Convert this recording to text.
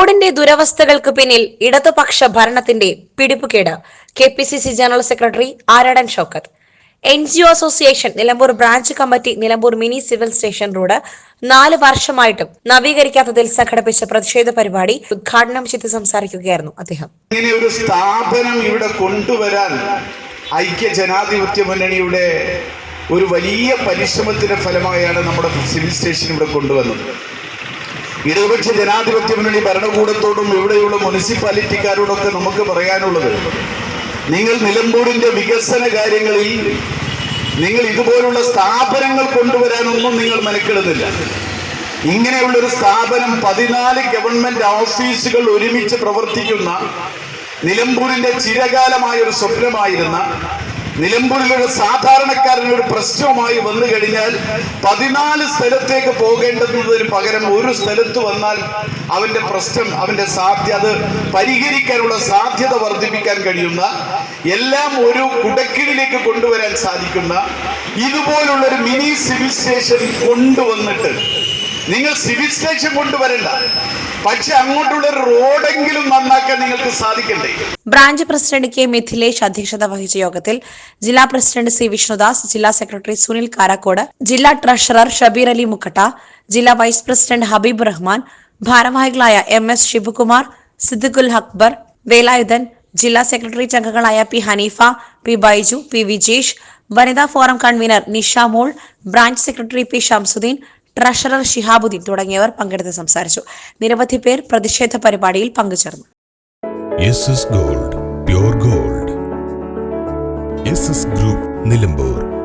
റോഡിന്റെ ദുരവസ്ഥകൾക്ക് പിന്നിൽ ഇടതുപക്ഷ ഭരണത്തിന്റെ പിടിപ്പുകേട്. K P C C general secretary Aryadan Shoukath. N G O association Nilambur branch committee Nilambur mini civil station road നാല് വർഷമായിട്ടും നവീകരിക്കാത്തതിൽ സംഘടിപ്പിച്ച പ്രതിഷേധ പരിപാടി ഉദ്ഘാടനം ചെയ്ത് സംസാരിക്കുകയായിരുന്നു അദ്ദേഹം. ഇങ്ങനെ ഒരു സ്ഥാപനം ഇവിടെ കൊണ്ടുവരാൻ ഐക്യ ജനാധിപത്യ മുന്നണിയുടെ ഒരു വലിയ പരിശ്രമത്തിന്റെ ഫലമായാണ് നമ്മുടെ സിവിൽ സ്റ്റേഷൻ ഇവിടെ കൊണ്ടുവന്നത്. ഇടതുപക്ഷ ജനാധിപത്യ മുന്നണി ഭരണകൂടത്തോടും ഇവിടെയുള്ള മുനിസിപ്പാലിറ്റിക്കാരോടൊക്കെ നമുക്ക് പറയാനുള്ളത് നിങ്ങൾ നിലമ്പൂരിന്റെ വികസന കാര്യങ്ങളിൽ നിങ്ങൾ ഇതുപോലുള്ള സ്ഥാപനങ്ങൾ കൊണ്ടുവരാനൊന്നും നിങ്ങൾ മെനക്കെടുന്നില്ല. ഇങ്ങനെയുള്ള ഒരു സ്ഥാപനം പതിനാല് ഗവൺമെന്റ് ഓഫീസുകൾ ഒരുമിച്ച് പ്രവർത്തിക്കുന്ന നിലമ്പൂരിന്റെ ചിരകാലമായ ഒരു സ്വപ്നമായിരുന്ന നിലമ്പൂരിലൊരു സാധാരണക്കാരനൊരു പ്രശ്നവുമായി വന്നു കഴിഞ്ഞാൽ പതിനാല് സ്ഥലത്തേക്ക് പോകേണ്ടതിന് പകരം ഒരു സ്ഥലത്ത് വന്നാൽ അവന്റെ പ്രശ്നം അവന്റെ സാധ്യത അത് പരിഹരിക്കാനുള്ള സാധ്യത വർദ്ധിപ്പിക്കാൻ കഴിയുന്ന എല്ലാം ഒരു കുടക്കീഴിലേക്ക് കൊണ്ടുവരാൻ സാധിക്കുന്ന ഇതുപോലുള്ള ഒരു മിനി സിവിൽ സ്റ്റേഷൻ കൊണ്ടുവന്നിട്ട്. നിങ്ങൾ സിവിൽ സ്റ്റേഷൻ കൊണ്ടുവരണ്ട. പക്ഷെ അങ്ങോട്ടുള്ള റോഡെങ്കിലും നന്നാക്കാൻ നിങ്ങൾക്ക് സാധിക്കണ്ടേ? ബ്രാഞ്ച് പ്രസിഡന്റ് കെ മിഥിലേഷ് അധ്യക്ഷത വഹിച്ച യോഗത്തിൽ ജില്ലാ പ്രസിഡന്റ് സി വിഷ്ണുദാസ് ജില്ലാ സെക്രട്ടറി സുനിൽ കാരാക്കോട് ജില്ലാ ട്രഷറർ ഷബീർ അലി മുക്കട്ട ജില്ലാ വൈസ് പ്രസിഡന്റ് ഹബീബ് റഹ്മാൻ ഭാരവാഹികളായ എം എസ് ശിവകുമാർ സിദ്ദിഖുൽ അക്ബർ വേലായുധൻ ജില്ലാ സെക്രട്ടറി അംഗങ്ങളായ P Haneefa P Baiju P Vijesh വനിതാ forum convener Nisha Mol branch secretary P Shamsudheen treasurer Shihabuddin തുടങ്ങിയവർ പങ്കെടുത്ത് സംസാരിച്ചു. നിരവധി പേർ പ്രതിഷേധ പരിപാടിയിൽ പങ്കുചേർന്നു. Gold gold group Nilambur